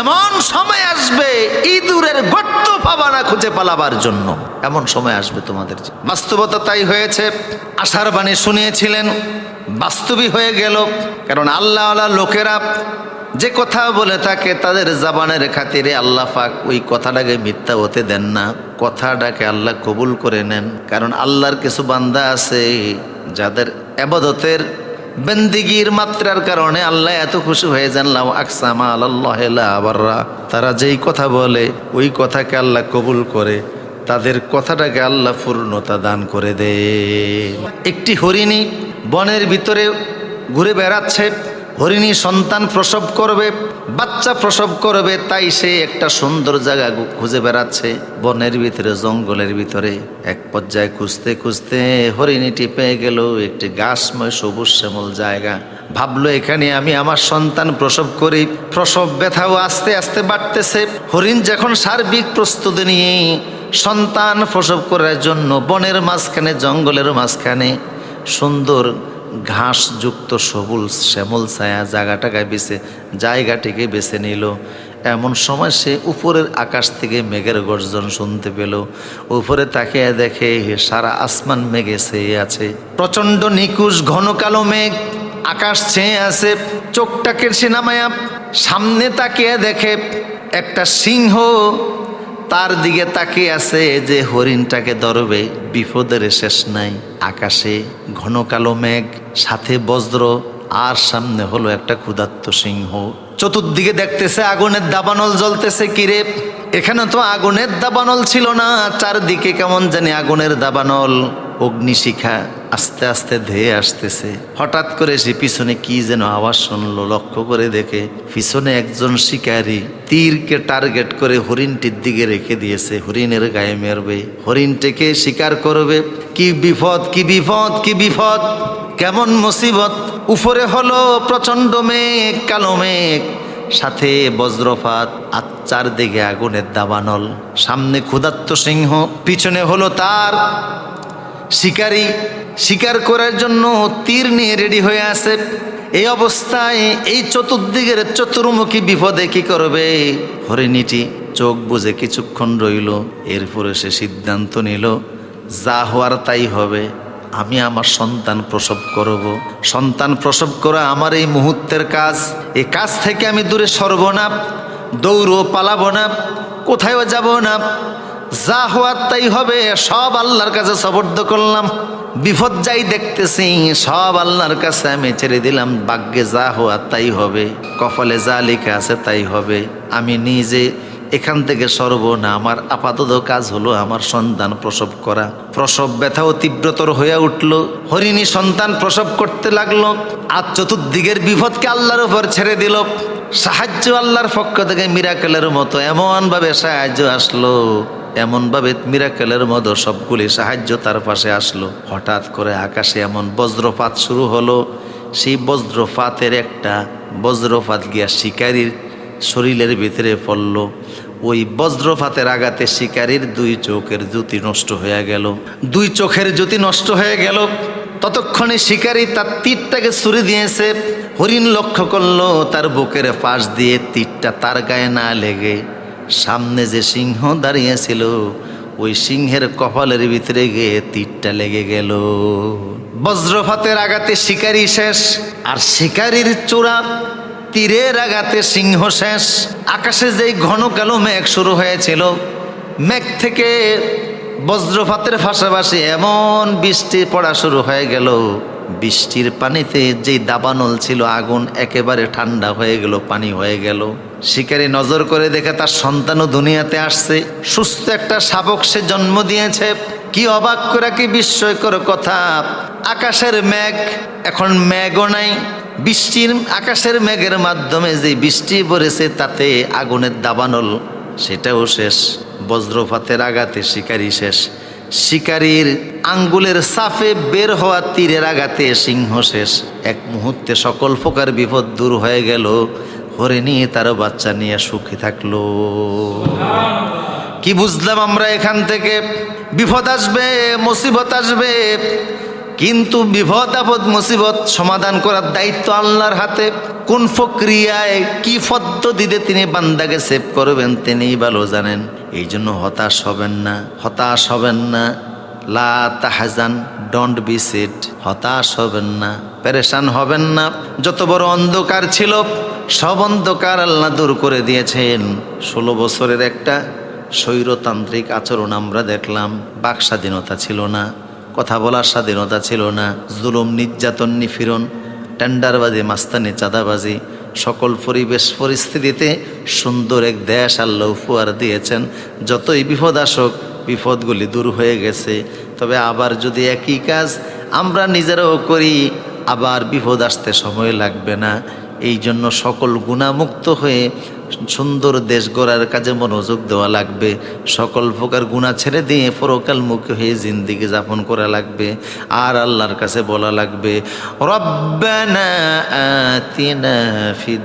এমন সময় আসবে, ইঁদুরের গর্ত পাবা না খুঁজে পালাবার জন্য। এমন সময় আসবে তোমাদের বাস্তবতা তাই হয়েছে, আশার বাণী শুনিয়েছিলেন বাস্তবই হয়ে গেল। কারণ আল্লাহ আল্লাহ লোকেরা যে কথা বলে থাকে, তাদের জাবানের খাতিরে আল্লাহ পাক ওই কথাটাকে মিথ্যা হতে দেন না। কথাটাকে আল্লাহ কবুল করে নেন। কারণ আল্লাহর কিছু বান্দা আছে, যাদের আবাদতের বেন্দিগির মাত্রার কারণে আল্লাহ এত খুশি হয়ে জানলাম আকসামা আল্লাহ আবাররা তারা যেই কথা বলে, ওই কথাকে আল্লাহ কবুল করে, তাদের কথাটাকে আল্লাহ পূর্ণতা দান করে দে একটি হরিণী বনের ভিতরে ঘুরে বেড়াচ্ছে হরিণী সন্তান প্রসব করবে, বাচ্চা প্রসব করবে, তাই সে একটা সুন্দর জায়গা খুঁজে বেড়াচ্ছে। বনের ভিতরে, জঙ্গলের ভিতরে, এক পর্যায়ে খুঁজতে খুঁজতে হরিণীটি পেয়ে গেল একটি গাছময় সবুজ শ্যামল জায়গা। ভাবলো, এখানে আমি আমার সন্তান প্রসব করি, প্রসব ব্যথাও আস্তে আস্তে বাড়তেছে। হরিণ যখন সার্বিক প্রস্তুতি নিয়ে সন্তান প্রসব করার জন্য বনের মাঝখানে, জঙ্গলের মাঝখানে সুন্দর ঘাসযুক্ত সবুজ শ্যামল ছায়া জায়গাটাকে বেছে, জায়গাটিকে বেছে নিল। এমন সময় সে উপরের আকাশ থেকে মেঘের গর্জন শুনতে পেল। উপরে তাকিয়ে দেখে সারা আসমান মেঘে ছেয়ে আছে। প্রচণ্ড নিকুশ ঘন কালো মেঘ, আকাশ ছেয়ে আছে, চোখটাকে সে নামায়া সামনে তাকিয়ে দেখে, একটা সিংহ তার দিকে তাকিয়ে আছে যে হরিণটাকে ধরবে, বিপদের শেষ নাই। আকাশে ঘন কালো মেঘ, সাথে বজ্র, আর সামনে হলো একটা ক্ষুধার্ত সিংহ। চতুর্দিকে দেখতেছে আগুনের দাবানল জ্বলতেছে কিরে। এখানে তো আগুনের দাবানল ছিল না, চারদিকে কেমন জানি আগুনের দাবানল, অগ্নিশিখা। আস্তে আস্তে ধেয়ে আসতেছে। হঠাৎ করে সে পিছনে কি যেন আওয়াজ শুনলো, লক্ষ্য করে দেখে পিছনে একজন শিকারী তীরকে টার্গেট করে হরিণটির দিকে রেখে দিয়েছে। হরিণের গায়ে মেরবে। হরিণটিকে শিকার করবে। কি বিপদ কি বিপদ কি বিপদ? কেমন মুসিবত? উপরে হলো প্রচণ্ড মেঘ, কালো মেঘ। সাথে বজ্রপাত, আর চারদিকে আগুনের দাবানল। সামনে ক্ষুধার্ত সিংহ, পিছনে হলো তার শিকারী শিকার করার জন্য তীর নিয়ে রেডি হয়ে আছে। এই অবস্থায় এই চতুর্দিকের চতুর্মুখী বিপদে কি করবে? হরিণীটি চোখ বুঝে কিছুক্ষণ রইল, এরপরে সে সিদ্ধান্ত নিল, যা হওয়ার তাই হবে। আমি আমার সন্তান প্রসব করব। সন্তান প্রসব করা আমার এই মুহূর্তের কাজ। এই কাজ থেকে আমি দূরে সরব না। দৌড়ও পালাবো না। কোথায়ও যাব না। যা হওয়ার তাই হবে, সব আল্লাহর কাছে সবর্দ করলাম। বিপদ যাই দেখতেছি, সব আল্লাহর কাছে আমি ছেড়ে দিলাম, ভাগ্যে যা হওয়ার তাই হবে, কপালে যা লেখা আছে তাই হবে। আমি নিজে এখান থেকে সরব না আমার আপাতত কাজ হলো আমার সন্তান প্রসব করা। প্রসব ব্যথাও তীব্রতর হয়ে উঠল, হরিণী সন্তান প্রসব করতে লাগল আর চতুর্দিকের বিপদকে আল্লাহর উপর ছেড়ে দিল। সাহায্য আল্লাহর পক্ষ থেকে মিরাকেলের মতো এমনভাবে সাহায্য আসলো। এমনভাবে মিরাকেলের মতো সবগুলি সাহায্য তার পাশে আসলো। হঠাৎ করে আকাশে এমন বজ্রপাত শুরু হলো। সেই বজ্রপাতের একটা বজ্রপাত গিয়া শিকারীর শরীরের ভিতরে পড়ল। ওই বজ্রপাতের আঘাতে শিকারীর দুই চোখের জ্যোতি নষ্ট হয়ে গেল। দুই চোখের জ্যোতি নষ্ট হয়ে গেল। ততক্ষণে শিকারী তার তীরটাকে ছুরি দিয়েছে। হরিণ লক্ষ্য করল, তার বুকের পাশ দিয়ে তীরটা তার গায়ে না লেগে সামনে যে সিংহ দাঁড়িয়েছিল, ওই সিংহের কপালের ভিতরে গিয়ে তীরটা লেগে গেল। বজ্রপাতের আঘাতে শিকারি শেষ, আর শিকারির চূড়া তীরের আঘাতে সিংহ শেষ। আকাশে যেই ঘন কালো মেঘ শুরু হয়েছিল, মেঘ থেকে বজ্রপাতের পাশাপাশি এমন বৃষ্টি পড়া শুরু হয়ে গেল। বৃষ্টির পানিতে যেই দাবানল ছিল, আগুন একেবারে ঠান্ডা হয়ে গেল, পানি হয়ে গেল। শিকারী নজর করে দেখে তার সন্তানও দুনিয়াতে আসছে। সুস্থ একটা শাবক সে জন্ম দিয়েছে। কি অবাক করে, কি বিস্ময়কর কথা। আকাশের মেঘ, এখন মেঘও নাই। বৃষ্টির, আকাশের মেঘের মাধ্যমে যে বৃষ্টি পড়েছে, তাতে আগুনের দাবানল, সেটাও শেষ। বজ্রপাতের আঘাতে শিকারি শেষ। শিকারীর আঙ্গুলের সাফে বের হওয়া তীরের আঘাতে সিংহ শেষ। এক মুহূর্তে সকল প্রকার বিপদ দূর হয়ে গেল। হরিণী তারও বাচ্চা নিয়ে সুখী থাকল। কি বুঝলাম আমরা এখান থেকে? বিপদ আসবে, মুসিবত আসবে। কিন্তু বিপদ, আপদ, মুসিবত সমাধান করার দায়িত্ব আল্লাহর হাতে। কোন প্রক্রিয়ায়, কি পদ্ধতিতে তিনি বান্দাকে সেভ করবেন, তিনিই ভালো জানেন। এই জন্য হতাশ হবেন না, হতাশ হবেন না। লা তাহাজান ডোন্ট বি সিট হতাশ হবেন না, পেরেশান হবেন না। যত বড় অন্ধকার ছিল, সব অন্ধকার আল্লাহ দূর করে দিয়েছেন। ষোলো বছরের একটা স্বৈরতান্ত্রিক আচরণ আমরা দেখলাম, বাক স্বাধীনতা ছিল না, কথা বলার স্বাধীনতা ছিল না, জুলুম, নির্যাতন নিফিরন টেন্ডারবাজি, মাস্তানি, চাঁদাবাজি, সকল পরিবেশ পরিস্থিতিতে সুন্দর এক দেশ আল্লাহ উপহার দিয়েছেন। যতই বিপদ আসুক বিপদগুলি দূর হয়ে গেছে। তবে আবার যদি একই কাজ আমরা নিজেরাও করি, আবার বিপদ আসতে সময় লাগবে না। এই জন্য সকল গুণামুক্ত হয়ে সুন্দর দেশ গড়ার কাজে মনোযোগ দেওয়া লাগবে। সকল প্রকার গুণা ছেড়ে দিয়ে পরকাল মুখী হয়ে জিন্দিগি যাপন করা লাগবে। আর আল্লাহর কাছে বলা লাগবে, রব্বানা আতিনা ফিদ